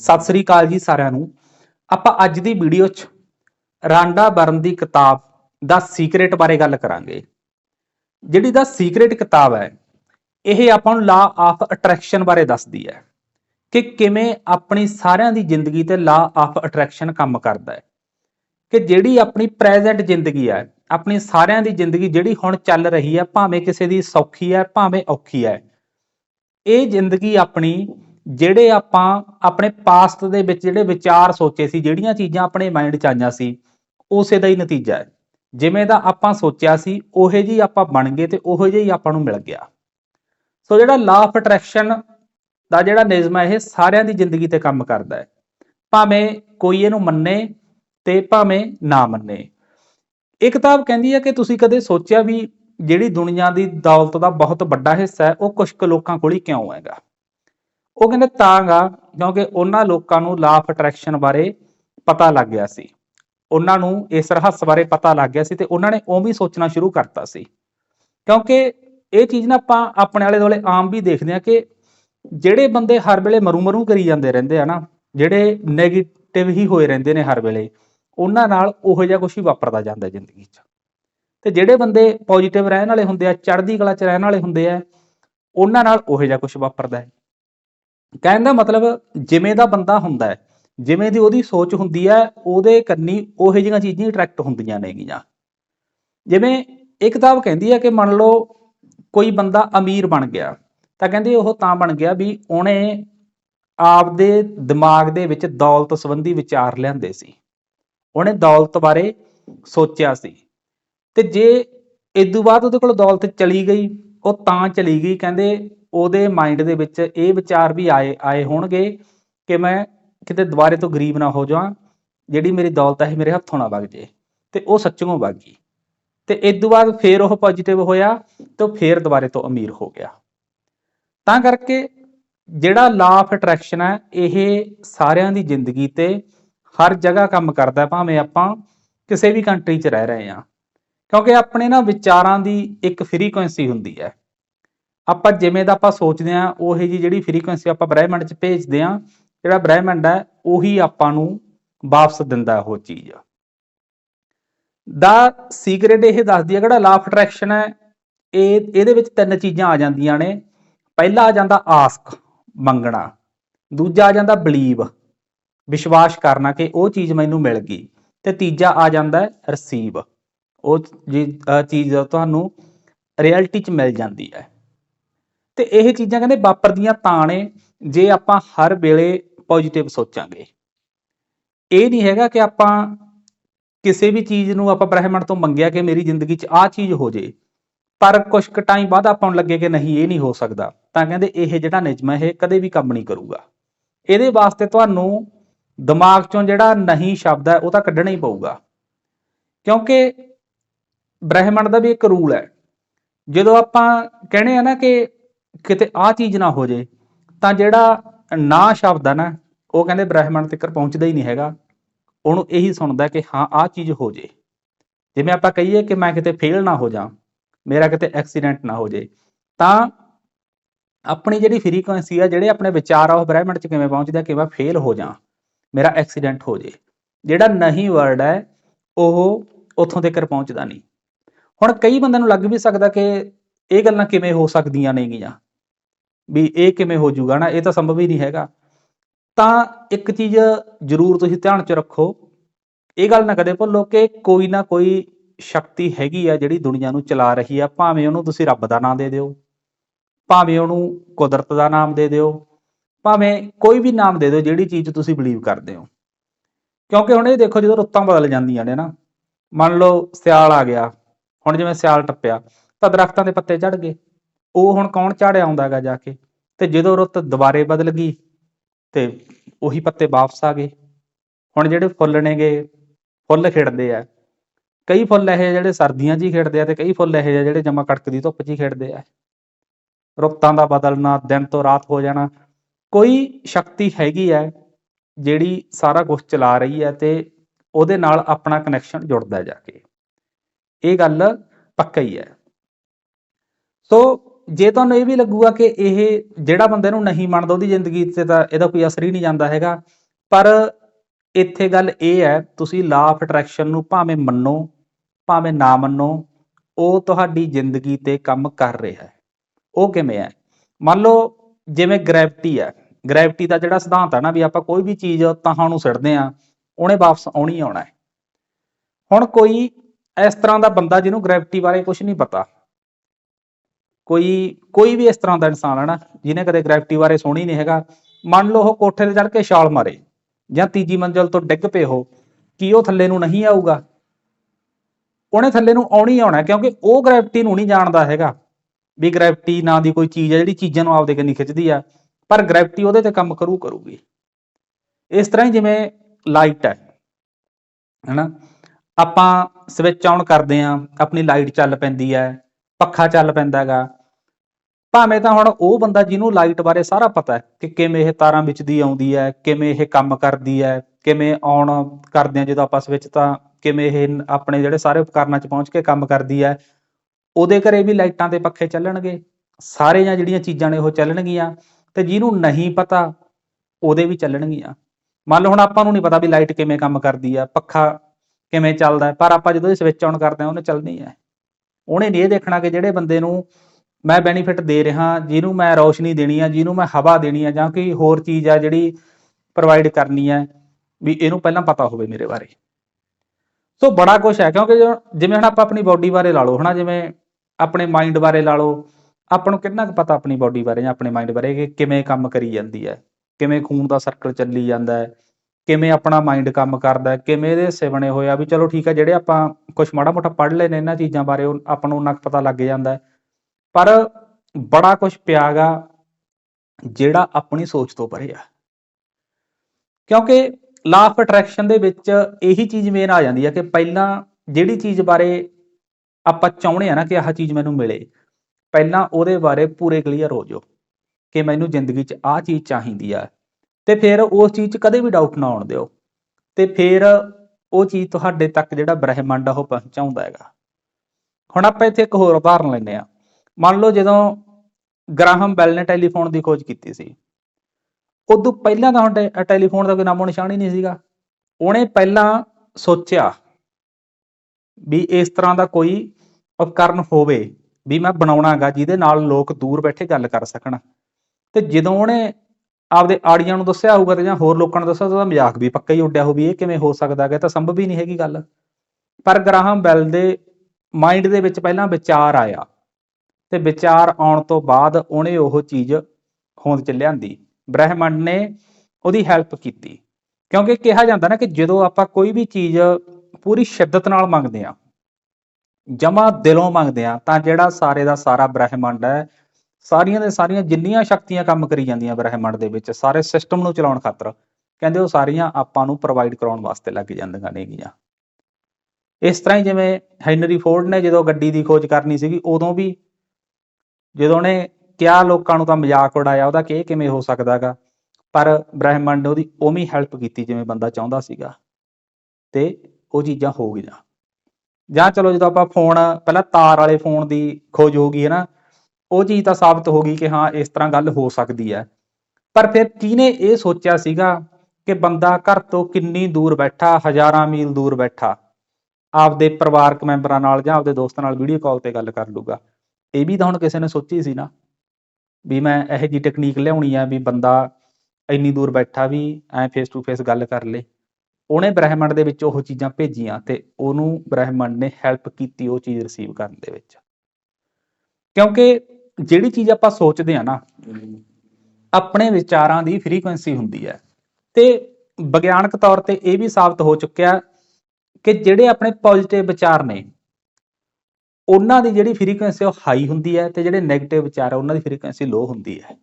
ਸਤਿ ਸ੍ਰੀ ਅਕਾਲ ਜੀ ਸਾਰਿਆਂ ਨੂੰ। ਆਪਾਂ ਅੱਜ ਦੀ ਵੀਡੀਓ 'ਚ ਰਾਂਡਾ ਬਰਨ ਦੀ ਕਿਤਾਬ ਦਾ ਸੀਕ੍ਰੇਟ ਬਾਰੇ ਗੱਲ ਕਰਾਂਗੇ। ਜਿਹੜੀ ਦਾ ਸੀਕ੍ਰੇਟ ਕਿਤਾਬ ਹੈ, ਇਹ ਆਪਾਂ ਨੂੰ ਲਾ ਆਫ ਅਟਰੈਕਸ਼ਨ ਬਾਰੇ ਦੱਸਦੀ ਹੈ ਕਿ ਕਿਵੇਂ ਆਪਣੀ ਸਾਰਿਆਂ ਦੀ ਜ਼ਿੰਦਗੀ ਤੇ ਲਾ ਆਫ ਅਟਰੈਕਸ਼ਨ ਕੰਮ ਕਰਦਾ ਹੈ। ਕਿ ਜਿਹੜੀ ਆਪਣੀ ਪ੍ਰੈਜ਼ੈਂਟ ਜ਼ਿੰਦਗੀ ਹੈ, ਆਪਣੀ ਸਾਰਿਆਂ ਦੀ ਜ਼ਿੰਦਗੀ ਜਿਹੜੀ ਹੁਣ ਚੱਲ ਰਹੀ ਹੈ, ਭਾਵੇਂ ਕਿਸੇ ਦੀ ਸੌਖੀ ਹੈ, ਭਾਵੇਂ ਔਖੀ ਹੈ, ਇਹ ਜ਼ਿੰਦਗੀ ਆਪਣੀ ਜਿਹੜੇ ਆਪਾਂ ਆਪਣੇ ਪਾਸਟ ਦੇ ਵਿੱਚ ਜਿਹੜੇ ਵਿਚਾਰ ਸੋਚੇ ਸੀ, ਜਿਹੜੀਆਂ ਚੀਜ਼ਾਂ ਆਪਣੇ ਮਾਈਂਡ 'ਚ ਆਈਆਂ ਸੀ, ਉਸੇ ਦਾ ਹੀ ਨਤੀਜਾ ਹੈ। ਜਿਵੇਂ ਦਾ ਆਪਾਂ ਸੋਚਿਆ ਸੀ, ਉਹੇ ਜੀ ਆਪਾਂ ਬਣ ਗਏ ਤੇ ਉਹੋ ਜਿਹਾ ਹੀ ਆਪਾਂ ਨੂੰ ਮਿਲ ਗਿਆ। ਸੋ ਜਿਹੜਾ ਲਾ ਆਫ ਅਟਰੈਕਸ਼ਨ ਦਾ ਜਿਹੜਾ ਨਿਯਮ ਹੈ, ਇਹ ਸਾਰਿਆਂ ਦੀ ਜ਼ਿੰਦਗੀ ਤੇ ਕੰਮ ਕਰਦਾ ਹੈ। ਭਾਵੇਂ ਕੋਈ ਇਹਨੂੰ ਮੰਨੇ ਤੇ ਭਾਵੇਂ ਨਾ ਮੰਨੇ। ਇਹ ਕਿਤਾਬ ਕਹਿੰਦੀ ਹੈ ਕਿ ਤੁਸੀਂ ਕਦੇ ਸੋਚਿਆ ਵੀ ਜਿਹੜੀ ਦੁਨੀਆ ਦੀ ਦੌਲਤ ਦਾ ਬਹੁਤ ਵੱਡਾ ਹਿੱਸਾ ਹੈ, ਉਹ ਕੁਝ ਕੁ ਲੋਕਾਂ ਕੋਲ ਹੀ ਕਿਉਂ ਹੈਗਾ? ਉਹ ਕਹਿੰਦੇ ਤਾਂਗਾ, ਕਿਉਂਕਿ ਉਹਨਾਂ ਲੋਕਾਂ ਨੂੰ ਲਾ ਆਫ ਅਟਰੈਕਸ਼ਨ ਬਾਰੇ ਪਤਾ ਲੱਗ ਗਿਆ ਸੀ। ਉਹਨਾਂ ਨੂੰ ਇਸ ਰਹੱਸ ਬਾਰੇ ਪਤਾ ਲੱਗ ਗਿਆ ਸੀ ਤੇ ਉਹਨਾਂ ਨੇ ਉਹ ਵੀ ਸੋਚਣਾ ਸ਼ੁਰੂ ਕਰਤਾ ਸੀ। ਕਿਉਂਕਿ ਇਹ ਚੀਜ਼ ਨਾ ਆਪਾਂ ਆਪਣੇ ਆਲੇ ਦੁਆਲੇ ਆਮ ਵੀ ਦੇਖਦੇ ਆ ਕਿ ਜਿਹੜੇ ਬੰਦੇ ਹਰ ਵੇਲੇ ਮਰੂ ਮਰੂ ਕਰੀ ਜਾਂਦੇ ਰਹਿੰਦੇ ਆ ਨਾ, ਜਿਹੜੇ 네ਗੇਟਿਵ ਹੀ ਹੋਏ ਰਹਿੰਦੇ ਨੇ ਹਰ ਵੇਲੇ, ਉਹਨਾਂ ਨਾਲ ਉਹੋ ਜਿਹਾ ਕੁਝ ਹੀ ਵਾਪਰਦਾ ਜਾਂਦਾ ਜ਼ਿੰਦਗੀ 'ਚ। ਤੇ ਜਿਹੜੇ ਬੰਦੇ ਪੋਜੀਟਿਵ ਰਹਿਣ ਵਾਲੇ ਹੁੰਦੇ ਆ, ਚੜ੍ਹਦੀ ਕਲਾ 'ਚ ਰਹਿਣ ਵਾਲੇ ਹੁੰਦੇ ਆ, ਉਹਨਾਂ ਨਾਲ ਉਹੋ ਜਿਹਾ ਕੁਝ ਵਾਪਰਦਾ ਹੈ। ਕਹਿਣ ਦਾ ਮਤਲਬ ਜਿਵੇਂ ਦਾ ਬੰਦਾ ਹੁੰਦਾ ਹੈ, ਜਿਵੇਂ ਦੀ ਉਹਦੀ ਸੋਚ ਹੁੰਦੀ ਹੈ, ਉਹਦੇ ਕੰਨੀ ਉਹੋ ਜਿਹੀਆਂ ਚੀਜ਼ਾਂ ਅਟਰੈਕਟ ਹੁੰਦੀਆਂ ਨੇਗੀਆਂ। ਜਿਵੇਂ ਇਹ ਕਿਤਾਬ ਕਹਿੰਦੀ ਹੈ ਕਿ ਮੰਨ ਲਓ ਕੋਈ ਬੰਦਾ ਅਮੀਰ ਬਣ ਗਿਆ, ਤਾਂ ਕਹਿੰਦੇ ਉਹ ਤਾਂ ਬਣ ਗਿਆ ਵੀ ਉਹਨੇ ਆਪਦੇ ਦਿਮਾਗ ਦੇ ਵਿੱਚ ਦੌਲਤ ਸੰਬੰਧੀ ਵਿਚਾਰ ਲਿਆਂਦੇ ਸੀ। ਉਹਨੇ ਦੌਲਤ ਬਾਰੇ ਸੋਚਿਆ ਸੀ। ਤੇ ਜੇ ਇਦੋਂ ਬਾਅਦ ਉਹਦੇ ਕੋਲ ਦੌਲਤ ਚਲੀ ਗਈ, ਉਹ ਤਾਂ ਚਲੀ ਗਈ, ਕਹਿੰਦੇ ਉਹਦੇ ਮਾਈਂਡ ਦੇ ਵਿੱਚ ਇਹ ਵਿਚਾਰ ਵੀ ਆਏ ਆਏ ਹੋਣਗੇ ਕਿ ਮੈਂ ਕਿਤੇ ਦੁਬਾਰੇ ਤੋਂ ਗਰੀਬ ਨਾ ਹੋ ਜਾਵਾਂ, ਜਿਹੜੀ ਮੇਰੀ ਦੌਲਤ ਹੈ ਮੇਰੇ ਹੱਥੋਂ ਨਾ ਵਗ ਜੇ ਤੇ ਉਹ ਸੱਚੋਂ ਵਗ ਗਈ। ਤੇ ਤੋਂ ਬਾਅਦ ਫੇਰ ਉਹ ਪੋਜੀਟਿਵ ਹੋਇਆ ਤੇ ਉਹ ਫੇਰ ਦੁਬਾਰੇ ਤੋਂ ਅਮੀਰ ਹੋ ਗਿਆ। ਤਾਂ ਕਰਕੇ ਜਿਹੜਾ ਲਾ ਆਫ ਅਟਰੈਕਸ਼ਨ ਹੈ ਇਹ ਸਾਰਿਆਂ ਦੀ ਜ਼ਿੰਦਗੀ ਤੇ ਹਰ ਜਗ੍ਹਾ ਕੰਮ ਕਰਦਾ ਭਾਵੇਂ ਆਪਾਂ ਕਿਸੇ ਵੀ ਕੰਟਰੀ 'ਚ ਰਹਿ ਰਹੇ ਹਾਂ। ਕਿਉਂਕਿ ਆਪਣੇ ਨਾ ਵਿਚਾਰਾਂ ਦੀ ਇੱਕ ਫ੍ਰੀਕੁਐਂਸੀ ਹੁੰਦੀ ਹੈ। ਆਪਾਂ ਜਿਵੇਂ ਦਾ ਆਪਾਂ ਸੋਚਦੇ ਹਾਂ, ਉਹੀ ਜੀ ਜਿਹੜੀ ਫ੍ਰੀਕੁਐਂਸੀ ਆਪਾਂ ਬ੍ਰਹਿਮੰਡ 'ਚ ਭੇਜਦੇ ਹਾਂ, ਜਿਹੜਾ ਬ੍ਰਹਿਮੰਡ ਹੈ, ਉਹੀ ਆਪਾਂ ਨੂੰ ਵਾਪਸ ਦਿੰਦਾ ਉਹ ਚੀਜ਼। ਦਾ ਸੀਕ੍ਰੇਟ ਇਹ ਦੱਸਦੀ ਹੈ ਜਿਹੜਾ ਲਾ ਆਫ ਅਟਰੈਕਸ਼ਨ ਹੈ, ਇਹ, ਇਹਦੇ ਵਿੱਚ ਤਿੰਨ ਚੀਜ਼ਾਂ ਆ ਜਾਂਦੀਆਂ ਨੇ। ਪਹਿਲਾ ਆ ਜਾਂਦਾ ਆਸਕ ਮੰਗਣਾ। ਦੂਜਾ ਆ ਜਾਂਦਾ ਬਲੀਵ ਵਿਸ਼ਵਾਸ ਕਰਨਾ ਕਿ ਉਹ ਚੀਜ਼ ਮੈਨੂੰ ਮਿਲ ਗਈ। ਤੇ ਤੀਜਾ ਆ ਜਾਂਦਾ ਰਿਸੀਵ ਉਹ ਜੀ ਚੀਜ਼ ਤੁਹਾਨੂੰ ਰਿਐਲਿਟੀ 'ਚ ਮਿਲ ਜਾਂਦੀ ਹੈ। ਤੇ ਇਹ ਚੀਜ਼ਾਂ ਕਹਿੰਦੇ ਵਾਪਰਦੀਆਂ ਤਾਂ ਨੇ ਜੇ ਆਪਾਂ ਹਰ ਵੇਲੇ ਪੋਜੀਟਿਵ ਸੋਚਾਂਗੇ। ਇਹ ਨਹੀਂ ਹੈਗਾ ਕਿ ਆਪਾਂ ਕਿਸੇ ਵੀ ਚੀਜ਼ ਨੂੰ ਆਪਾਂ ਬ੍ਰਹਿਮੰਡ ਤੋਂ ਮੰਗਿਆ ਕਿ ਮੇਰੀ ਜ਼ਿੰਦਗੀ 'ਚ ਆਹ ਚੀਜ਼ ਹੋ ਜੇ, ਪਰ ਕੁਝ ਕੁ ਟਾਈਮ ਬਾਅਦ ਆਪਾਂ ਨੂੰ ਲੱਗੇ ਕਿ ਨਹੀਂ, ਇਹ ਨਹੀਂ ਹੋ ਸਕਦਾ। ਤਾਂ ਕਹਿੰਦੇ ਇਹ ਜਿਹੜਾ ਨਿਯਮ ਹੈ, ਇਹ ਕਦੇ ਵੀ ਕੰਮ ਨਹੀਂ ਕਰੂਗਾ। ਇਹਦੇ ਵਾਸਤੇ ਤੁਹਾਨੂੰ ਦਿਮਾਗ ਚੋਂ ਜਿਹੜਾ ਨਹੀਂ ਸ਼ਬਦ ਹੈ, ਉਹ ਤਾਂ ਕੱਢਣਾ ਹੀ ਪਊਗਾ। ਕਿਉਂਕਿ ਬ੍ਰਹਿਮੰਡ ਦਾ ਵੀ ਇੱਕ ਰੂਲ ਹੈ। ਜਦੋਂ ਆਪਾਂ ਕਹਿੰਦੇ ਆ ਨਾ ਕਿ ਕਿਤੇ ਆਹ ਚੀਜ਼ ਨਾ ਹੋ ਜੇ, ਤਾਂ ਜਿਹੜਾ ਨਾ ਸ਼ਬਦ ਹੈ ਨਾ, ਉਹ ਕਹਿੰਦੇ ਬ੍ਰਹਿਮੰਡ ਤੱਕ ਪਹੁੰਚਦਾ ਹੀ ਨਹੀਂ ਹੈਗਾ। ਉਹਨੂੰ ਇਹੀ ਸੁਣਦਾ ਕਿ ਹਾਂ, ਆਹ ਚੀਜ਼ ਹੋ ਜੇ। ਜਿਵੇਂ ਆਪਾਂ ਕਹੀਏ ਕਿ ਮੈਂ ਕਿਤੇ ਫੇਲ ਨਾ ਹੋ ਜਾ ਮੇਰਾ ਕਿਤੇ ਐਕਸੀਡੈਂਟ ਨਾ ਹੋ ਜੇ, ਤਾਂ ਆਪਣੀ ਜਿਹੜੀ ਫ੍ਰੀਕੁਐਂਸੀ ਆ, ਜਿਹੜੇ ਆਪਣੇ ਵਿਚਾਰ ਆ, ਉਹ ਬ੍ਰਹਿਮੰਡ 'ਚ ਕਿਵੇਂ ਪਹੁੰਚਦਾ ਕਿ ਮੈਂ ਫੇਲ ਹੋ ਜਾ ਮੇਰਾ ਐਕਸੀਡੈਂਟ ਹੋ ਜੇ। ਜਿਹੜਾ ਨਹੀਂ ਵਰਡ ਹੈ ਉਹ ਉੱਥੋਂ ਤੱਕ ਪਹੁੰਚਦਾ ਨਹੀਂ। ਹੁਣ ਕਈ ਬੰਦਿਆਂ ਨੂੰ ਲੱਗ ਵੀ ਸਕਦਾ ਕਿ ਇਹ ਗੱਲਾਂ ਕਿਵੇਂ ਹੋ ਸਕਦੀਆਂ ਨੇਗੀਆਂ। ਵੀ ਇਹ ਕਿਵੇਂ ਹੋ ਜਾਊਗਾ ਨਾ ਇਹ ਤਾਂ ਸੰਭਵ ਹੀ ਨਹੀਂ ਹੈਗਾ। ਤਾਂ ਇੱਕ ਚੀਜ਼ ਜ਼ਰੂਰ ਤੁਸੀਂ ਧਿਆਨ 'ਚ ਰੱਖੋ, ਇਹ ਗੱਲ ਨਾ ਕਦੇ ਭੁੱਲੋ ਕਿ ਕੋਈ ਨਾ ਕੋਈ ਸ਼ਕਤੀ ਹੈਗੀ ਆ ਜਿਹੜੀ ਦੁਨੀਆ ਨੂੰ ਚਲਾ ਰਹੀ ਆ, ਭਾਵੇਂ ਉਹਨੂੰ ਤੁਸੀਂ ਰੱਬ ਦਾ ਨਾਮ ਦੇ ਦਿਓ, ਭਾਵੇਂ ਉਹਨੂੰ ਕੁਦਰਤ ਦਾ ਨਾਮ ਦੇ ਦਿਓ, ਭਾਵੇਂ ਕੋਈ ਵੀ ਨਾਮ ਦੇ ਦਿਓ ਜਿਹੜੀ ਚੀਜ਼ ਤੁਸੀਂ ਬਲੀਵ ਕਰਦੇ ਹੋ। ਕਿਉਂਕਿ ਹੁਣ ਇਹ ਦੇਖੋ ਜਦੋਂ ਰੁੱਤਾਂ ਬਦਲ ਜਾਂਦੀਆਂ ਨੇ ਨਾ, ਮੰਨ ਲਓ ਸਿਆਲ ਆ ਗਿਆ, ਹੁਣ ਜਿਵੇਂ ਸਿਆਲ ਟੱਪਿਆ, ਤਾਂ ਦਰਖਤਾਂ ਦੇ ਪੱਤੇ ਝੜ ਗਏ। ਉਹ ਹੁਣ ਕੌਣ ਝਾੜਿਆ ਆਉਂਦਾ ਹੈਗਾ ਜਾ ਕੇ? ਤੇ ਜਦੋਂ ਰੁੱਤ ਦੁਬਾਰੇ ਬਦਲ ਗਈ ਤੇ ਉਹੀ ਪੱਤੇ ਵਾਪਸ ਆ ਗਏ। ਹੁਣ ਜਿਹੜੇ ਫੁੱਲ ਨੇਗੇ, ਫੁੱਲ ਖਿੜਦੇ ਆ। ਕਈ ਫੁੱਲ ਇਹ ਜਿਹੜੇ ਸਰਦੀਆਂ 'ਚ ਹੀ ਖਿੜਦੇ ਆ ਤੇ ਕਈ ਫੁੱਲ ਇਹ ਜਿਹੜੇ ਜਮਾ ਕੜਕਦੀ ਧੁੱਪ 'ਚ ਹੀ ਖਿੜਦੇ ਆ। ਰੁੱਤਾਂ ਦਾ ਬਦਲਣਾ, ਦਿਨ ਤੋਂ ਰਾਤ ਹੋ ਜਾਣਾ, ਕੋਈ ਸ਼ਕਤੀ ਹੈਗੀ ਹੈ ਜਿਹੜੀ ਸਾਰਾ ਕੁਝ ਚਲਾ ਰਹੀ ਹੈ ਤੇ ਉਹਦੇ ਨਾਲ ਆਪਣਾ ਕਨੈਕਸ਼ਨ ਜੁੜਦਾ ਜਾ ਕੇ। ਇਹ ਗੱਲ ਪੱਕਾ ਹੀ ਹੈ ਸੋ ਜੇ ਤੁਹਾਨੂੰ ਇਹ ਵੀ ਲੱਗੂਗਾ ਕਿ ਇਹ ਜਿਹੜਾ ਬੰਦੇ ਨੂੰ ਨਹੀਂ ਮੰਨਦਾ ਉਹਦੀ ਜ਼ਿੰਦਗੀ ਤੇ ਤਾਂ ਇਹਦਾ ਕੋਈ ਅਸਰ ਹੀ ਨਹੀਂ ਜਾਂਦਾ ਹੈਗਾ। ਪਰ ਇੱਥੇ ਗੱਲ ਇਹ ਹੈ, ਤੁਸੀਂ ਲਾ ਆਫ ਅਟਰੈਕਸ਼ਨ ਨੂੰ ਭਾਵੇਂ ਮੰਨੋ, ਭਾਵੇਂ ਨਾ ਮੰਨੋ, ਉਹ ਤੁਹਾਡੀ ਜ਼ਿੰਦਗੀ ਤੇ ਕੰਮ ਕਰ ਰਿਹਾ ਹੈ। ਉਹ ਕਿਵੇਂ ਹੈ? ਮੰਨ ਲਓ ਜਿਵੇਂ ਗ੍ਰੈਵਿਟੀ ਹੈ। ਗ੍ਰੈਵਿਟੀ ਦਾ ਜਿਹੜਾ ਸਿਧਾਂਤ ਹੈ ਨਾ ਵੀ ਆਪਾਂ ਕੋਈ ਵੀ ਚੀਜ਼ ਤਹਾਂ ਨੂੰ ਸਿੱਟਦੇ ਆ ਉਹਨੇ ਵਾਪਸ ਆਉਣੀ ਆਉਣਾ ਹੈ। ਹੁਣ ਕੋਈ ਇਸ ਤਰ੍ਹਾਂ ਦਾ ਬੰਦਾ ਜਿਹਨੂੰ ਗ੍ਰੈਵਿਟੀ ਬਾਰੇ ਕੁਝ ਨਹੀਂ ਪਤਾ ਕੋਈ ਕੋਈ ਵੀ ਇਸ ਤਰ੍ਹਾਂ ਦਾ ਇਨਸਾਨ ਹੈ ਨਾ, ਜਿਹਨੇ ਕਦੇ ਗ੍ਰੈਵਿਟੀ ਬਾਰੇ ਸੁਣੀ ਨਹੀਂ ਹੈਗਾ, ਮੰਨ ਲਓ ਉਹ ਕੋਠੇ ਤੇ ਚੜ੍ਹ ਕੇ ਛਾਲ ਮਾਰੇ, ਜਾਂ ਤੀਜੀ ਮੰਜ਼ਲ ਤੋਂ ਡਿੱਗ ਪਏ ਹੋ, ਕੀ ਉਹ ਥੱਲੇ ਨੂੰ ਨਹੀਂ ਆਊਗਾ? ਉਹਨੇ ਥੱਲੇ ਨੂੰ ਆਉਣੀ ਆਉਣਾ, ਕਿਉਂਕਿ ਉਹ ਗ੍ਰੈਵਿਟੀ ਨੂੰ ਨਹੀਂ ਜਾਣਦਾ ਹੈਗਾ, ਵੀ ਗ੍ਰੈਵਿਟੀ ਨਾਂ ਦੀ ਕੋਈ ਚੀਜ਼ ਹੈ ਜਿਹੜੀ ਚੀਜ਼ਾਂ ਨੂੰ ਆਪਦੇ ਕੰਨੀ ਖਿੱਚਦੀ ਆ, ਪਰ ਗ੍ਰੈਵਿਟੀ ਉਹਦੇ ਤੇ ਕੰਮ ਕਰੂ, ਕਰੂਗੀ। ਇਸ ਤਰ੍ਹਾਂ ਹੀ ਜਿਵੇਂ ਲਾਈਟ ਹੈ, ਹੈਨਾ? ਆਪਾਂ ਸਵਿਚ ਆਨ ਕਰਦੇ ਆ ਆਪਣੀ ਲਾਈਟ ਚੱਲ ਪੈਂਦੀ ਹੈ ਪੱਖਾ ਚੱਲ ਪੈਂਦਾ ਹੈਗਾ। ਭਾਵੇਂ ਤਾਂ ਹੁਣ ਉਹ ਬੰਦਾ ਜਿਹਨੂੰ ਲਾਈਟ ਬਾਰੇ ਸਾਰਾ ਪਤਾ ਹੈ ਕਿ ਕਿਵੇਂ ਇਹ ਤਾਰਾਂ ਵਿੱਚ ਦੀ ਆਉਂਦੀ ਹੈ, ਕਿਵੇਂ ਇਹ ਕੰਮ ਕਰਦੀ ਹੈ, ਕਿਵੇਂ ਆਨ ਕਰਦੇ ਆ ਜਦੋਂ ਆਪਾਂ ਸਵਿਚ ਤਾਂ ਕਿਵੇਂ ਇਹ ਆਪਣੇ ਜਿਹੜੇ ਸਾਰੇ ਉਪਕਰਨਾਂ 'ਚ ਪਹੁੰਚ ਕੇ ਕੰਮ ਕਰਦੀ ਹੈ। ਉਹਦੇ ਘਰੇ ਵੀ ਲਾਈਟਾਂ ਤੇ ਪੱਖੇ ਚੱਲਣਗੇ ਸਾਰੇ ਜਾਂ ਜਿਹੜੀਆਂ ਚੀਜ਼ਾਂ ਨੇ ਉਹ ਚੱਲਣਗੀਆਂ ਤੇ ਜਿਹਨੂੰ ਨਹੀਂ ਪਤਾ ਉਹਦੇ ਵੀ ਚੱਲਣਗੀਆਂ। ਮੰਨ ਲਓ ਹੁਣ ਆਪਾਂ ਨੂੰ ਨਹੀਂ ਪਤਾ ਵੀ ਲਾਈਟ ਕਿਵੇਂ ਕੰਮ ਕਰਦੀ ਆ ਪੱਖਾ ਕਿਵੇਂ ਚੱਲਦਾ ਪਰ ਆਪਾਂ ਜਦੋਂ ਇਹ ਸਵਿਚ ਆਨ ਕਰਦੇ ਆ ਉਹਨੇ ਚੱਲਣੀ ਹੈ। ਉਹਨੇ ਨਹੀਂ ਇਹ ਦੇਖਣਾ ਕਿ ਜਿਹੜੇ ਬੰਦੇ ਨੂੰ ਮੈਂ ਬੈਨੀਫਿਟ ਦੇ ਰਿਹਾ, ਜਿਹਨੂੰ ਮੈਂ ਰੌਸ਼ਨੀ ਦੇਣੀ ਆ, ਜਿਹਨੂੰ ਮੈਂ ਹਵਾ ਦੇਣੀ ਆ ਜਾਂ ਕੋਈ ਹੋਰ ਚੀਜ਼ ਆ ਜਿਹੜੀ ਪ੍ਰੋਵਾਈਡ ਕਰਨੀ ਹੈ ਵੀ ਇਹਨੂੰ ਪਹਿਲਾਂ ਪਤਾ ਹੋਵੇ ਮੇਰੇ ਬਾਰੇ। ਸੋ ਬੜਾ ਕੁਝ ਹੈ, ਕਿਉਂਕਿ ਜਿਵੇਂ ਹੁਣ ਆਪਾਂ ਆਪਣੀ ਬਾਡੀ ਬਾਰੇ ਲਾ ਲਓ, ਹਨਾ, ਜਿਵੇਂ ਆਪਣੇ ਮਾਈਂਡ ਬਾਰੇ ਲਾ ਲਓ, ਆਪਾਂ ਨੂੰ ਕਿੰਨਾ ਕੁ ਪਤਾ ਆਪਣੀ ਬਾਡੀ ਬਾਰੇ ਜਾਂ ਆਪਣੇ ਮਾਈਂਡ ਬਾਰੇ ਕਿ ਕਿਵੇਂ ਕੰਮ ਕਰੀ ਜਾਂਦੀ ਹੈ, ਕਿਵੇਂ ਖੂਨ ਦਾ ਸਰਕਲ ਚੱਲੀ ਜਾਂਦਾ ਹੈ ਕਿਵੇਂ ਆਪਣਾ ਮਾਈਂਡ ਕੰਮ ਕਰਦਾ ਕਿਵੇਂ ਇਹਦੇ ਹਿੱਸੇ ਬਣੇ ਹੋਏ ਆ, ਵੀ ਚਲੋ ਠੀਕ ਹੈ ਜਿਹੜੇ ਆਪਾਂ ਕੁਝ ਮਾੜਾ ਮੋਟਾ ਪੜ੍ਹ ਲਏ ਨੇ ਇਹਨਾਂ ਚੀਜ਼ਾਂ ਬਾਰੇ ਉਹ ਆਪਾਂ ਨੂੰ ਨੱਕ ਪਤਾ ਲੱਗ ਜਾਂਦਾ ਪਰ ਬੜਾ ਕੁਝ ਪਿਆਗਾ ਜਿਹੜਾ ਆਪਣੀ ਸੋਚ ਤੋਂ ਪਰੇ ਆ। ਕਿਉਂਕਿ ਲਾ ਆਫ ਅਟਰੈਕਸ਼ਨ ਦੇ ਵਿੱਚ ਇਹੀ ਚੀਜ਼ ਮੇਨ ਆ ਜਾਂਦੀ ਹੈ ਕਿ ਪਹਿਲਾਂ ਜਿਹੜੀ ਚੀਜ਼ ਬਾਰੇ ਆਪਾਂ ਚਾਹੁੰਦੇ ਆ ਨਾ ਕਿ ਆਹ ਚੀਜ਼ ਮੈਨੂੰ ਮਿਲੇ, ਪਹਿਲਾਂ ਉਹਦੇ ਬਾਰੇ ਪੂਰੇ ਕਲੀਅਰ ਹੋ ਜਾਓ ਕਿ ਮੈਨੂੰ ਜ਼ਿੰਦਗੀ 'ਚ ਆਹ ਚੀਜ਼ ਚਾਹੀਦੀ ਆ। ਤੇ ਫਿਰ ਉਸ ਚੀਜ਼ 'ਚ ਕਦੇ ਵੀ ਡਾਊਟ ਨਾ ਆਉਣ ਦਿਓ। ਤੇ ਫਿਰ ਉਹ ਚੀਜ਼ ਤੁਹਾਡੇ ਤੱਕ ਜਿਹੜਾ ਬ੍ਰਹਿਮੰਡ ਆ, ਉਹ ਪਹੁੰਚਾਉਂਦਾ ਹੈਗਾ। ਹੁਣ ਆਪਾਂ ਇੱਥੇ ਇੱਕ ਹੋਰ ਉਦਾਹਰਨ ਲੈਂਦੇ ਆ ਮੰਨ ਲਓ ਜਦੋਂ ਗ੍ਰਾਹਮ ਬੈਲ ਨੇ ਟੈਲੀਫੋਨ ਦੀ ਖੋਜ ਕੀਤੀ ਸੀ। ਉਦੋਂ ਪਹਿਲਾਂ ਤਾਂ ਹੁਣ ਟੈਲੀਫੋਨ ਦਾ ਕੋਈ ਨਾਮੋ ਨਿਸ਼ਾਨ ਹੀ ਨਹੀਂ ਸੀਗਾ। ਉਹਨੇ ਪਹਿਲਾਂ ਸੋਚਿਆ ਵੀ ਇਸ ਤਰ੍ਹਾਂ ਦਾ ਕੋਈ ਉਪਕਰਨ ਹੋਵੇ ਵੀ ਮੈਂ ਬਣਾਉਣਾਗਾ ਜਿਹਦੇ ਨਾਲ ਲੋਕ ਦੂਰ ਬੈਠੇ ਗੱਲ ਕਰ ਸਕਣ। ਤੇ ਜਦੋਂ ਉਹਨੇ ਆਪਦੇ ਆੜੀਆਂ ਨੂੰ ਦੱਸਿਆ ਹੋਊਗਾ ਤੇ ਜਾਂ ਹੋਰ ਲੋਕਾਂ ਨੂੰ ਦੱਸਿਆ ਤਾਂ ਮਜ਼ਾਕ ਵੀ ਪੱਕਾ ਹੀ ਉੱਡਿਆ ਹੋ ਇਹ ਕਿਵੇਂ ਹੋ ਸਕਦਾ ਹੈ ਤਾਂ ਸੰਭਵ ਹੀ ਨਹੀਂ ਹੈਗੀ ਗੱਲ। ਪਰ ਗ੍ਰਾਹਮ ਬੈਲ ਦੇ ਮਾਈਂਡ ਦੇ ਵਿੱਚ ਪਹਿਲਾਂ ਵਿਚਾਰ ਆਇਆ ਤੇ ਵਿਚਾਰ ਆਉਣ ਤੋਂ ਬਾਅਦ ਉਹਨੇ ਉਹ ਚੀਜ਼ ਹੋਂਦ ਚ ਲਿਆਂਦੀ। ਬ੍ਰਹਿਮੰਡ ਨੇ ਉਹਦੀ ਹੈਲਪ ਕੀਤੀ। ਕਿਉਂਕਿ ਕਿਹਾ ਜਾਂਦਾ ਨਾ ਕਿ ਜਦੋਂ ਆਪਾਂ ਕੋਈ ਵੀ ਚੀਜ਼ ਪੂਰੀ ਸ਼ਿੱਦਤ ਨਾਲ ਮੰਗਦੇ ਆ ਜਮਾ ਦਿਲੋਂ ਮੰਗਦੇ ਆ ਤਾਂ ਜਿਹੜਾ ਸਾਰੇ ਦਾ ਸਾਰਾ ਬ੍ਰਹਿਮੰਡ ਹੈ ਸਾਰੀਆਂ ਦੇ ਸਾਰੀਆਂ ਜਿੰਨੀਆਂ ਸ਼ਕਤੀਆਂ ਕੰਮ ਕਰੀ ਜਾਂਦੀਆਂ ਬ੍ਰਹਿਮੰਡ ਦੇ ਵਿੱਚ, ਸਾਰੇ ਸਿਸਟਮ ਨੂੰ ਚਲਾਉਣ ਖਾਤਰ, ਕਹਿੰਦੇ ਉਹ ਸਾਰੀਆਂ ਆਪਾਂ ਨੂੰ ਪ੍ਰੋਵਾਈਡ ਕਰਾਉਣ ਵਾਸਤੇ ਲੱਗ ਜਾਂਦੀਆਂ ਨੇਗੀਆਂ। ਇਸ ਤਰ੍ਹਾਂ ਹੀ ਜਿਵੇਂ ਹੈਨਰੀ ਫੋਰਡ ਨੇ ਜਦੋਂ ਗੱਡੀ ਦੀ ਖੋਜ ਕਰਨੀ ਸੀਗੀ, ਉਦੋਂ ਵੀ ਜਦੋਂ ਉਹਨੇ ਕਿਹਾ ਲੋਕਾਂ ਨੂੰ ਤਾਂ ਮਜ਼ਾਕ ਉਡਾਇਆ, ਉਹਦਾ ਕਿ ਇਹ ਕਿਵੇਂ ਹੋ ਸਕਦਾਗਾ? ਪਰ ਬ੍ਰਹਿਮੰਡ ਨੇ ਉਹਦੀ ਉਵੇਂ ਹੈਲਪ ਕੀਤੀ ਜਿਵੇਂ ਬੰਦਾ ਚਾਹੁੰਦਾ ਸੀਗਾ। ਤੇ ਉਹ ਚੀਜ਼ਾਂ ਹੋ ਗਈਆਂ। ਜਾਂ ਚਲੋ ਜਦੋਂ ਆਪਾਂ ਫੋਨ ਪਹਿਲਾਂ ਤਾਰ ਵਾਲੇ ਫੋਨ ਦੀ ਖੋਜ ਹੋ ਗਈ ਹੈ ਨਾ ਉਹ ਚੀਜ਼ ਤਾਂ ਸਾਬਤ ਹੋ ਗਈ ਕਿ ਹਾਂ, ਇਸ ਤਰ੍ਹਾਂ ਗੱਲ ਹੋ ਸਕਦੀ ਹੈ। ਪਰ ਫਿਰ ਕਿਹਨੇ ਇਹ ਸੋਚਿਆ ਸੀਗਾ ਕਿ ਬੰਦਾ ਘਰ ਤੋਂ ਕਿੰਨੀ ਦੂਰ ਬੈਠਾ, ਹਜ਼ਾਰਾਂ ਮੀਲ ਦੂਰ ਬੈਠਾ, ਆਪਦੇ ਪਰਿਵਾਰਕ ਮੈਂਬਰਾਂ ਨਾਲ ਜਾਂ ਆਪਦੇ ਦੋਸਤਾਂ ਨਾਲ ਵੀਡੀਓ ਕਾਲ ਤੇ ਗੱਲ ਕਰ ਲੂਗਾ ਇਹ ਵੀ ਤਾਂ ਹੁਣ ਕਿਸੇ ਨੇ ਸੋਚੀ ਸੀ ਨਾ ਵੀ ਮੈਂ ਇਹੋ ਜੀ ਟੈਕਨੀਕ ਲਿਆਉਣੀ ਆ ਵੀ ਬੰਦਾ ਇੰਨੀ ਦੂਰ ਬੈਠਾ ਵੀ ਐ ਫੇਸ ਟੂ ਫੇਸ ਗੱਲ ਕਰ ਲੇ। ਉਹਨੇ ਬ੍ਰਹਿਮੰਡ ਦੇ ਵਿੱਚ ਉਹ ਚੀਜ਼ਾਂ ਭੇਜੀਆਂ ਤੇ ਉਹਨੂੰ ਬ੍ਰਹਿਮੰਡ ਨੇ ਹੈਲਪ ਕੀਤੀ ਉਹ ਚੀਜ਼ ਰਿਸੀਵ ਕਰਨ ਦੇ ਵਿੱਚ। ਕਿਉਂਕਿ ਜਿਹੜੀ ਚੀਜ਼ ਆਪਾਂ ਸੋਚਦੇ ਆ ਨਾ, ਆਪਣੇ ਵਿਚਾਰਾਂ ਦੀ ਫ੍ਰੀਕੁਐਂਸੀ ਹੁੰਦੀ ਹੈ। ਤੇ ਵਿਗਿਆਨਕ ਤੌਰ ਤੇ ਇਹ ਵੀ ਸਾਬਤ ਹੋ ਚੁੱਕਿਆ ਕਿ ਜਿਹੜੇ ਆਪਣੇ ਪੋਜ਼ਿਟਿਵ ਵਿਚਾਰ ਨੇ, ਉਹਨਾਂ ਦੀ ਜਿਹੜੀ ਫ੍ਰੀਕੁਐਂਸੀ ਉਹ ਹਾਈ ਹੁੰਦੀ ਹੈ ਤੇ ਜਿਹੜੇ 네ਗੇਟਿਵ ਵਿਚਾਰ ਆ ਉਹਨਾਂ ਦੀ ਫ੍ਰੀਕੁਐਂਸੀ ਲੋ ਹੁੰਦੀ ਹੈ।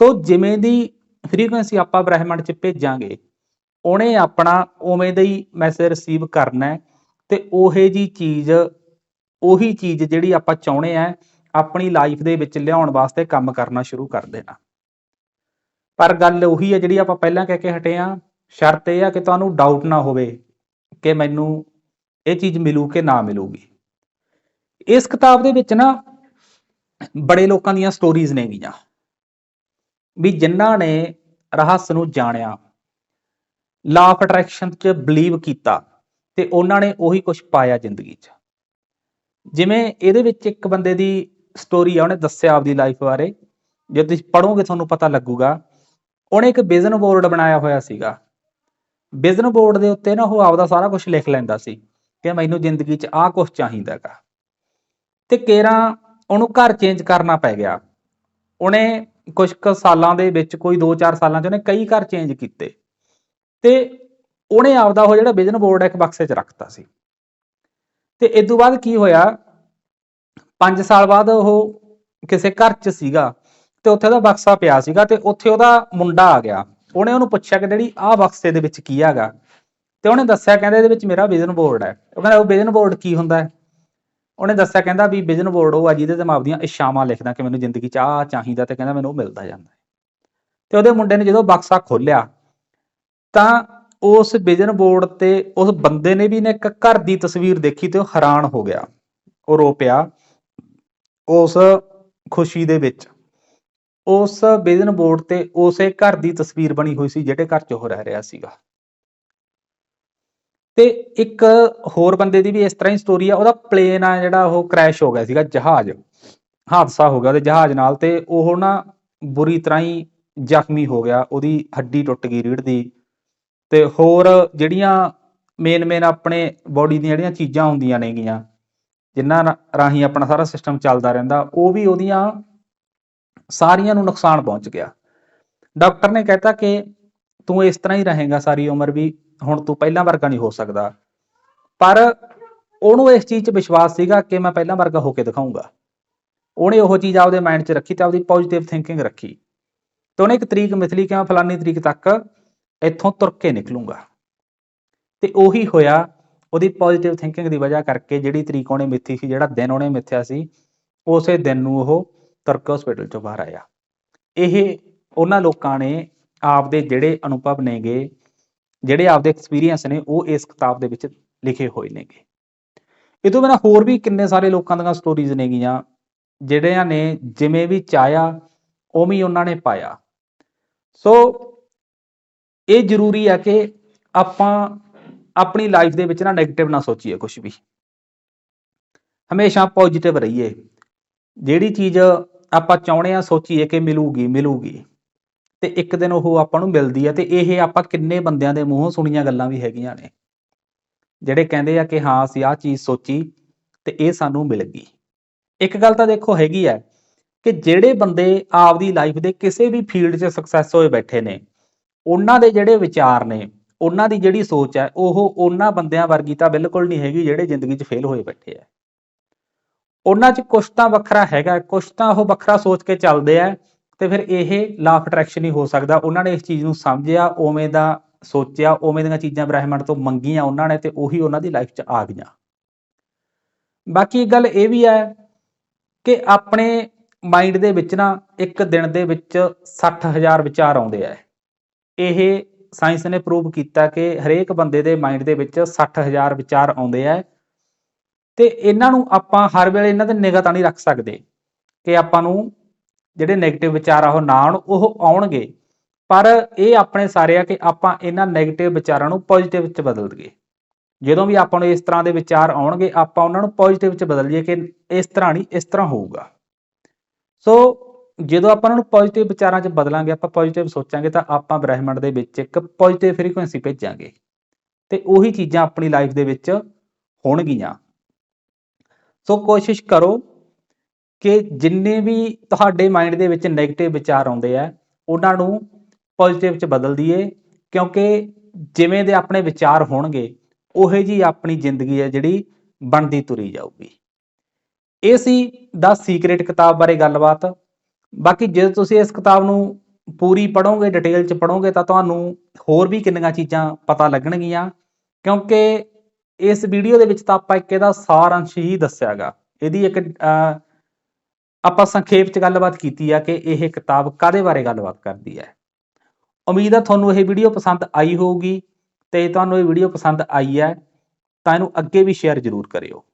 ਸੋ ਜਿਵੇਂ ਦੀ ਫ੍ਰੀਕੁਐਂਸੀ ਆਪਾਂ ਬ੍ਰਹਿਮੰਡ 'ਚ ਭੇਜਾਂਗੇ, ਉਹਨੇ ਆਪਣਾ ਉਵੇਂ ਦਾ ਹੀ ਮੈਸੇਜ ਰਿਸੀਵ ਕਰਨਾ ਹੈ ਤੇ ਉਹੇ ਜੀ ਚੀਜ਼, ਉਹੀ ਚੀਜ਼ ਜਿਹੜੀ ਆਪਾਂ ਚਾਹੁੰਦੇ ਆ ਆਪਣੀ ਲਾਈਫ ਦੇ ਵਿੱਚ ਲਿਆਉਣ ਵਾਸਤੇ ਕੰਮ ਕਰਨਾ ਸ਼ੁਰੂ ਕਰ ਦੇਣਾ। ਪਰ ਗੱਲ ਉਹੀ ਹੈ ਜਿਹੜੀ ਆਪਾਂ ਪਹਿਲਾਂ ਕਹਿ ਕੇ ਹਟੇ ਆ ਸ਼ਰਤ ਇਹ ਆ ਕਿ ਤੁਹਾਨੂੰ ਡਾਊਟ ਨਾ ਹੋਵੇ ਕਿ ਮੈਨੂੰ ਇਹ ਚੀਜ਼ ਮਿਲੂ ਕਿ ਨਾ ਮਿਲੂਗੀ। ਇਸ ਕਿਤਾਬ ਦੇ ਵਿੱਚ ਨਾ ਬੜੇ ਲੋਕਾਂ ਦੀਆਂ ਸਟੋਰੀਜ਼ ਨੇਗੀਆਂ ਵੀ ਜਿਨ੍ਹਾਂ ਨੇ ਰਹੱਸ ਨੂੰ ਜਾਣਿਆ ਲਾ ਆਫ ਅਟਰੈਕਸ਼ਨ 'ਚ ਬਲੀਵ ਕੀਤਾ ਤੇ ਉਹਨਾਂ ਨੇ ਉਹੀ ਕੁਝ ਪਾਇਆ ਜ਼ਿੰਦਗੀ 'ਚ। ਜਿਵੇਂ ਇਹਦੇ ਵਿੱਚ ਇੱਕ ਬੰਦੇ ਦੀ ਸਟੋਰੀ ਆ, ਉਹਨੇ ਦੱਸਿਆ ਆਪਦੀ ਲਾਈਫ ਬਾਰੇ। ਜੇ ਤੁਸੀਂ ਪੜੋਗੇ ਤੁਹਾਨੂੰ ਪਤਾ ਲੱਗੂਗਾ। ਉਹਨੇ ਇੱਕ ਵਿਜ਼ਨ ਬੋਰਡ ਬਣਾਇਆ ਹੋਇਆ ਸੀਗਾ। ਵਿਜ਼ਨ ਬੋਰਡ ਦੇ ਉੱਤੇ ਨਾ ਉਹ ਆਪਦਾ ਸਾਰਾ ਕੁਝ ਲਿਖ ਲੈਂਦਾ ਸੀ ਕਿ ਮੈਨੂੰ ਜ਼ਿੰਦਗੀ 'ਚ ਆਹ ਕੁਝ ਚਾਹੀਦਾਗਾ ਤੇ ਕੇਰਾਂ ਉਹਨੂੰ ਘਰ ਚੇਂਜ ਕਰਨਾ ਪੈ ਗਿਆ। ਉਹਨੇ ਕੁਝ ਕੁ ਸਾਲਾਂ ਦੇ ਵਿੱਚ, ਕੋਈ 2-4 ਸਾਲਾਂ 'ਚ ਉਹਨੇ ਕਈ ਘਰ ਚੇਂਜ ਕੀਤੇ। ਤੇ ਉਹਨੇ ਆਪਦਾ ਉਹ ਜਿਹੜਾ ਵਿਜ਼ਨ ਬੋਰਡ ਇੱਕ ਬਕਸੇ 'ਚ ਰੱਖਤਾ ਸੀ। ਤੇ ਇਸ ਤੋਂ ਬਾਅਦ ਕੀ ਹੋਇਆ? 5 ਸਾਲ ਬਾਅਦ ਉਹ ਕਿਸੇ ਘਰ 'ਚ ਸੀਗਾ ਤੇ ਉੱਥੇ ਉਹਦਾ ਬਕਸਾ ਪਿਆ ਸੀਗਾ ਤੇ ਉੱਥੇ ਉਹਦਾ ਮੁੰਡਾ ਆ ਗਿਆ। ਉਹਨੇ ਉਹਨੂੰ ਪੁੱਛਿਆ ਕਿ ਡੈਡੀ, ਆਹ ਬਕਸੇ ਦੇ ਵਿੱਚ ਕੀ ਹੈਗਾ? ਤੇ ਉਹਨੇ ਦੱਸਿਆ ਕਹਿੰਦਾ ਇਹਦੇ ਵਿੱਚ ਮੇਰਾ ਵਿਜ਼ਨ ਬੋਰਡ ਹੈ। ਉਹ ਕਹਿੰਦਾ, ਉਹ ਵਿਜ਼ਨ ਬੋਰਡ ਕੀ ਹੁੰਦਾ ਹੈ? ਉਹਨੇ ਦੱਸਿਆ ਕਹਿੰਦਾ ਵੀ ਵਿਜ਼ਨ ਬੋਰਡ ਉਹ ਆ ਜਿਹਦੇ ਤੇ ਮੈਂ ਆਪਦੀਆਂ ਇਸ਼ਾਵਾਂ ਲਿਖਦਾ ਕਿ ਮੈਨੂੰ ਜ਼ਿੰਦਗੀ 'ਚ ਆਹ ਚਾਹੀਦਾ ਤੇ ਕਹਿੰਦਾ ਮੈਨੂੰ ਉਹ ਮਿਲਦਾ ਜਾਂਦਾ ਤੇ ਉਹਦੇ ਮੁੰਡੇ ਨੇ ਜਦੋਂ ਬਕਸਾ ਖੋਲ੍ਹਿਆ, ਤਾਂ ਉਸ ਵਿਜ਼ਨ ਬੋਰਡ ਤੇ ਉਸ ਬੰਦੇ ਨੇ ਵੀ ਨੇ ਇੱਕ ਘਰ ਦੀ ਤਸਵੀਰ ਦੇਖੀ ਤੇ ਉਹ ਹੈਰਾਨ ਹੋ ਗਿਆ। ਉਹ ਰੋ ਪਿਆ। ਉਸ ਖੁਸ਼ੀ ਦੇ ਵਿੱਚ। ਉਸ ਵਿਜ਼ਨ ਬੋਰਡ ਤੇ ਉਸੇ ਘਰ ਦੀ ਤਸਵੀਰ ਬਣੀ ਹੋਈ ਸੀ, ਜਿਹੜੇ ਘਰ 'ਚ ਉਹ ਰਹਿ ਰਿਹਾ ਸੀਗਾ। ਤੇ ਇੱਕ ਹੋਰ ਬੰਦੇ ਦੀ ਵੀ ਇਸ ਤਰ੍ਹਾਂ ਹੀ ਸਟੋਰੀ ਆ, ਉਹਦਾ ਪਲੇਨ ਆ ਜਿਹੜਾ ਉਹ ਕ੍ਰੈਸ਼ ਹੋ ਗਿਆ ਸੀਗਾ, ਜਹਾਜ਼। ਹਾਦਸਾ ਹੋ ਗਿਆ ਉਹਦੇ ਜਹਾਜ਼ ਨਾਲ ਤੇ ਉਹ ਨਾ ਬੁਰੀ ਤਰ੍ਹਾਂ ਹੀ ਜ਼ਖਮੀ ਹੋ ਗਿਆ, ਉਹਦੀ ਹੱਡੀ ਟੁੱਟ ਗਈ ਰੀੜ ਦੀ। ਤੇ ਹੋਰ ਜਿਹੜੀਆਂ ਮੇਨ ਮੇਨ ਆਪਣੇ ਬਾਡੀ ਦੀਆਂ ਜਿਹੜੀਆਂ ਚੀਜ਼ਾਂ ਹੁੰਦੀਆਂ ਨੇਗੀਆਂ ਜਿਨ੍ਹਾਂ ਰਾਹੀਂ ਆਪਣਾ ਸਾਰਾ ਸਿਸਟਮ ਚੱਲਦਾ ਰਹਿੰਦਾ, ਉਹ ਵੀ ਉਹਦੀਆਂ ਸਾਰੀਆਂ ਨੂੰ ਨੁਕਸਾਨ ਪਹੁੰਚ ਗਿਆ। ਡਾਕਟਰ ਨੇ ਕਹਿਤਾ ਕਿ ਤੂੰ ਇਸ ਤਰ੍ਹਾਂ ਹੀ ਰਹੇਗਾ ਸਾਰੀ ਉਮਰ ਵੀ, ਹੁਣ ਤੂੰ ਪਹਿਲਾਂ ਵਰਗਾ ਨਹੀਂ ਹੋ ਸਕਦਾ। ਪਰ ਉਹਨੂੰ ਇਸ ਚੀਜ਼ 'ਚ ਵਿਸ਼ਵਾਸ ਸੀਗਾ ਕਿ ਮੈਂ ਪਹਿਲਾਂ ਵਰਗਾ ਹੋ ਕੇ ਦਿਖਾਊਂਗਾ। ਉਹਨੇ ਉਹ ਚੀਜ਼ ਆਪਦੇ ਮਾਈਂਡ 'ਚ ਰੱਖੀ ਤੇ ਆਪਦੀ ਪੋਜ਼ਿਟਿਵ ਥਿੰਕਿੰਗ ਰੱਖੀ। ਤੇ ਉਹਨੇ ਇੱਕ ਤਰੀਕ ਮਿਥਲੀ ਕਿ ਫਲਾਨੀ ਤਰੀਕ ਤੱਕ ਇੱਥੋਂ ਤੁਰ ਕੇ ਨਿਕਲੂੰਗਾ। ਤੇ ਉਹੀ ਹੋਇਆ ਉਹਦੀ ਪੋਜ਼ਿਟਿਵ ਥਿੰਕਿੰਗ ਦੀ ਵਜ੍ਹਾ ਕਰਕੇ ਜਿਹੜੀ ਤਰੀਕ ਉਹਨੇ ਮਿੱਥੀ ਸੀ, ਜਿਹੜਾ ਦਿਨ ਉਹਨੇ ਮਿੱਥਿਆ ਸੀ, ਉਸੇ ਦਿਨ ਨੂੰ ਉਹ ਤੁਰਕ ਕੇ ਹਸਪੀਟਲ ਚੋਂ ਬਾਹਰ ਆਇਆ। ਇਹ ਉਹਨਾਂ ਲੋਕਾਂ ਨੇ ਆਪਦੇ ਜਿਹੜੇ ਅਨੁਭਵ ਨੇਗੇ, ਜਿਹੜੇ ਆਪਦੇ ਐਕਸਪੀਰੀਅੰਸ ਨੇ, ਉਹ ਇਸ ਕਿਤਾਬ ਦੇ ਵਿੱਚ ਲਿਖੇ ਹੋਏ ਨੇਗੇ। ਇਹ ਤੋਂ ਬਿਨਾਂ ਹੋਰ ਵੀ ਕਿੰਨੇ ਸਾਰੇ ਲੋਕਾਂ ਦੀਆਂ ਸਟੋਰੀਜ਼ ਨੇਗੀਆਂ, ਜਿਹੜਿਆਂ ਨੇ ਜਿਵੇਂ ਵੀ ਚਾਹਿਆ, ਉਵੇਂ ਹੀ ਉਹਨਾਂ ਨੇ ਪਾਇਆ। ਸੋ ਇਹ ਜ਼ਰੂਰੀ ਹੈ ਕਿ ਆਪਾਂ ਆਪਣੀ ਲਾਈਫ ਦੇ ਵਿੱਚ ਨਾ 네ਗੇਟਿਵ ਨਾ ਸੋਚੀਏ ਕੁਝ ਵੀ। ਹਮੇਸ਼ਾ ਪੋਜ਼ਿਟਿਵ ਰਹੀਏ। ਜਿਹੜੀ ਚੀਜ਼ ਆਪਾਂ ਚਾਹੁੰਦੇ ਆ ਸੋਚੀਏ ਕਿ ਮਿਲੂਗੀ ਮਿਲੂਗੀ, ਤੇ ਇੱਕ ਦਿਨ ਉਹ ਆਪਾਂ ਨੂੰ ਮਿਲਦੀ ਹੈ ਤੇ ਇਹ ਆਪਾਂ ਕਿੰਨੇ ਬੰਦਿਆਂ ਦੇ ਮੂੰਹੋਂ ਸੁਣੀਆਂ ਗੱਲਾਂ ਵੀ ਹੈਗੀਆਂ ਨੇ। ਜਿਹੜੇ ਕਹਿੰਦੇ ਆ ਕਿ ਹਾਂ, ਅਸੀਂ ਆਹ ਚੀਜ਼ ਸੋਚੀ ਤੇ ਇਹ ਸਾਨੂੰ ਮਿਲ ਗਈ। ਇੱਕ ਗੱਲ ਤਾਂ ਦੇਖੋ ਹੈਗੀ ਹੈ ਕਿ ਜਿਹੜੇ ਬੰਦੇ ਆਪਦੀ ਲਾਈਫ ਦੇ ਕਿਸੇ ਵੀ ਫੀਲਡ 'ਚ ਸਕਸੈਸ ਹੋਏ ਬੈਠੇ ਨੇ, ਉਹਨਾਂ ਦੇ ਜਿਹੜੇ ਵਿਚਾਰ ਨੇ ਉਹਨਾਂ ਦੀ ਜਿਹੜੀ ਸੋਚ ਹੈ, ਉਹ ਉਹਨਾਂ ਬੰਦਿਆਂ ਵਰਗੀ ਤਾਂ ਬਿਲਕੁਲ ਨਹੀਂ ਹੈਗੀ ਜਿਹੜੇ ਜ਼ਿੰਦਗੀ 'ਚ ਫੇਲ ਹੋਏ ਬੈਠੇ ਆ। ਉਹਨਾਂ 'ਚ ਕੁਛ ਤਾਂ ਵੱਖਰਾ ਹੈਗਾ, ਕੁਛ ਤਾਂ ਉਹ ਵੱਖਰਾ ਸੋਚ ਕੇ ਚੱਲਦੇ ਆ ਤੇ ਫਿਰ ਇਹ ਲਾ ਆਫ ਅਟਰੈਕਸ਼ਨ ਹੀ ਹੋ ਸਕਦਾ। ਉਹਨਾਂ ਨੇ ਇਸ ਚੀਜ਼ ਨੂੰ ਸਮਝਿਆ, ਉਵੇਂ ਦਾ ਸੋਚਿਆ, ਉਵੇਂ ਦੀਆਂ ਚੀਜ਼ਾਂ ਬ੍ਰਹਿਮੰਡ ਤੋਂ ਮੰਗੀਆਂ ਉਹਨਾਂ ਨੇ ਤੇ ਉਹੀ ਉਹਨਾਂ ਦੀ ਲਾਈਫ 'ਚ ਆ ਗਈਆਂ। ਬਾਕੀ ਇੱਕ ਗੱਲ ਇਹ ਵੀ ਹੈ ਕਿ ਆਪਣੇ ਮਾਈਂਡ ਦੇ ਵਿੱਚ ਨਾ ਇੱਕ ਦਿਨ ਦੇ ਵਿੱਚ 60000 ਵਿਚਾਰ ਆਉਂਦੇ ਆ। ਇਹ ਸਾਇੰਸ ਨੇ ਪ੍ਰੂਵ ਕੀਤਾ ਕਿ ਹਰੇਕ ਬੰਦੇ ਦੇ ਮਾਈਂਡ ਦੇ ਵਿੱਚ 60000 ਵਿਚਾਰ ਆਉਂਦੇ ਆ। ਤੇ ਇਹਨਾਂ ਨੂੰ ਆਪਾਂ ਹਰ ਵੇਲੇ ਇਹਨਾਂ ਤੇ ਨਿਗਾਹ ਤਾਂ ਨਹੀਂ ਰੱਖ ਸਕਦੇ ਕਿ ਆਪਾਂ ਨੂੰ ਜਿਹੜੇ 네ਗੇਟਿਵ ਵਿਚਾਰ ਆ ਉਹ ਨਾ ਆਉਣ ਉਹ ਆਉਣਗੇ। ਪਰ ਇਹ ਆਪਣੇ ਸਾਰੇ ਆ ਕਿ ਆਪਾਂ ਇਹਨਾਂ 네ਗੇਟਿਵ ਵਿਚਾਰਾਂ ਨੂੰ ਪੋਜ਼ਿਟਿਵ ਚ ਬਦਲ ਦਈਏ। ਜਦੋਂ ਵੀ ਆਪਾਂ ਨੂੰ ਇਸ ਤਰ੍ਹਾਂ ਦੇ ਵਿਚਾਰ ਆਉਣਗੇ, ਆਪਾਂ ਉਹਨਾਂ ਨੂੰ ਪੋਜ਼ਿਟਿਵ ਚ ਬਦਲ ਲਈਏ ਕਿ ਇਸ ਤਰ੍ਹਾਂ ਨਹੀਂ, ਇਸ ਤਰ੍ਹਾਂ ਹੋਊਗਾ। ਸੋ ਜਦੋਂ ਆਪਾਂ ਉਹਨਾਂ ਨੂੰ ਪੋਜ਼ਿਟਿਵ ਵਿਚਾਰਾਂ 'ਚ ਬਦਲਾਂਗੇ, ਆਪਾਂ ਪੋਜ਼ਿਟਿਵ ਸੋਚਾਂਗੇ, ਤਾਂ ਆਪਾਂ ਬ੍ਰਹਿਮੰਡ ਦੇ ਵਿੱਚ ਇੱਕ ਪੋਜ਼ਿਟਿਵ ਫ੍ਰੀਕੁਐਂਸੀ ਭੇਜਾਂਗੇ। ਤੇ ਉਹੀ ਚੀਜ਼ਾਂ ਆਪਣੀ ਲਾਈਫ ਦੇ ਵਿੱਚ ਹੋਣਗੀਆਂ। ਸੋ ਕੋਸ਼ਿਸ਼ ਕਰੋ ਕਿ ਜਿੰਨੇ ਵੀ ਤੁਹਾਡੇ ਮਾਈਂਡ ਦੇ ਵਿੱਚ 네ਗੇਟਿਵ ਵਿਚਾਰ ਆਉਂਦੇ ਆ, ਉਹਨਾਂ ਨੂੰ ਪੋਜ਼ਿਟਿਵ 'ਚ ਬਦਲ ਦਈਏ, ਕਿਉਂਕਿ ਜਿਵੇਂ ਦੇ ਆਪਣੇ ਵਿਚਾਰ ਹੋਣਗੇ, ਉਹੇ ਜੀ ਆਪਣੀ ਜ਼ਿੰਦਗੀ ਹੈ ਜਿਹੜੀ ਬਣਦੀ ਤੁਰੀ ਜਾਊਗੀ। ਇਹ ਸੀ ਦਾ ਸੀਕ੍ਰੇਟ ਕਿਤਾਬ ਬਾਰੇ ਗੱਲਬਾਤ। ਬਾਕੀ ਜੇ ਤੁਸੀਂ ਇਸ ਕਿਤਾਬ ਨੂੰ ਪੂਰੀ ਪੜੋਗੇ ਡਿਟੇਲ ਚ ਪੜੋਗੇ ਤਾਂ ਤੁਹਾਨੂੰ ਹੋਰ ਵੀ ਕਿੰਨੀਆਂ ਚੀਜ਼ਾਂ ਪਤਾ ਲੱਗਣਗੀਆਂ, ਕਿਉਂਕਿ ਇਸ ਵੀਡੀਓ ਦੇ ਵਿੱਚ ਤਾਂ ਆਪਾਂ ਇੱਕ ਇਹਦਾ ਸਾਰ ਅੰਸ਼ ਹੀ ਦੱਸਿਆਗਾ। ਇਹਦੀ ਇੱਕ ਆਪਾਂ ਸੰਖੇਪ ਚ ਗੱਲਬਾਤ ਕੀਤੀ ਆ ਕਿ ਇਹ ਕਿਤਾਬ ਕਾਦੇ ਬਾਰੇ ਗੱਲਬਾਤ ਕਰਦੀ ਹੈ। ਉਮੀਦ ਆ ਤੁਹਾਨੂੰ ਇਹ ਵੀਡੀਓ ਪਸੰਦ ਆਈ ਹੋਊਗੀ ਤੇ ਤੁਹਾਨੂੰ ਇਹ ਵੀਡੀਓ ਪਸੰਦ ਆਈ ਹੈ, ਤਾਂ ਇਹਨੂੰ ਅੱਗੇ ਵੀ ਸ਼ੇਅਰ ਜ਼ਰੂਰ ਕਰਿਓ।